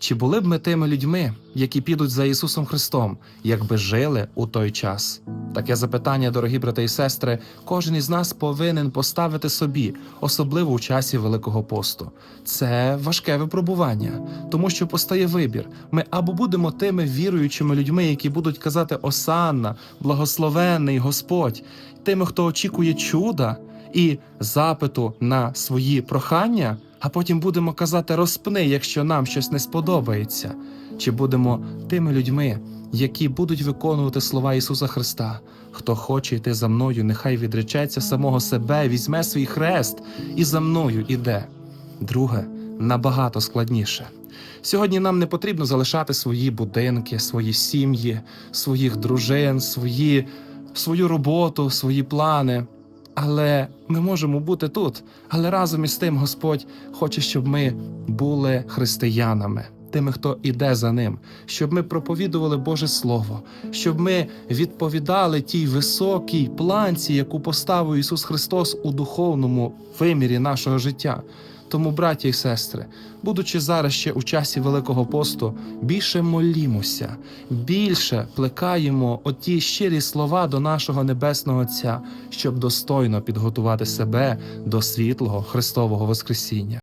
Чи були б ми тими людьми, які підуть за Ісусом Христом, якби жили у той час? Таке запитання, дорогі брати і сестри, кожен із нас повинен поставити собі, особливо у часі Великого посту. Це важке випробування, тому що постає вибір. Ми або будемо тими віруючими людьми, які будуть казати Осанна, благословенний Господь, тими, хто очікує чуда і запиту на свої прохання, а потім будемо казати розпни, якщо нам щось не сподобається. Чи будемо тими людьми, які будуть виконувати слова Ісуса Христа? Хто хоче йти за мною, нехай відречеться самого себе, візьме свій хрест і за мною іде. Друге, набагато складніше. Сьогодні нам не потрібно залишати свої будинки, свої сім'ї, своїх дружин, свої, свою роботу, свої плани. Але ми можемо бути тут. Але разом із тим Господь хоче, щоб ми були християнами, тими, хто іде за ним, щоб ми проповідували Боже Слово, щоб ми відповідали тій високій планці, яку поставив Ісус Христос у духовному вимірі нашого життя. Тому, браті і сестри, будучи зараз ще у часі Великого посту, більше молімося, більше плекаємо оті щирі слова до нашого Небесного Отця, щоб достойно підготувати себе до світлого Христового Воскресіння.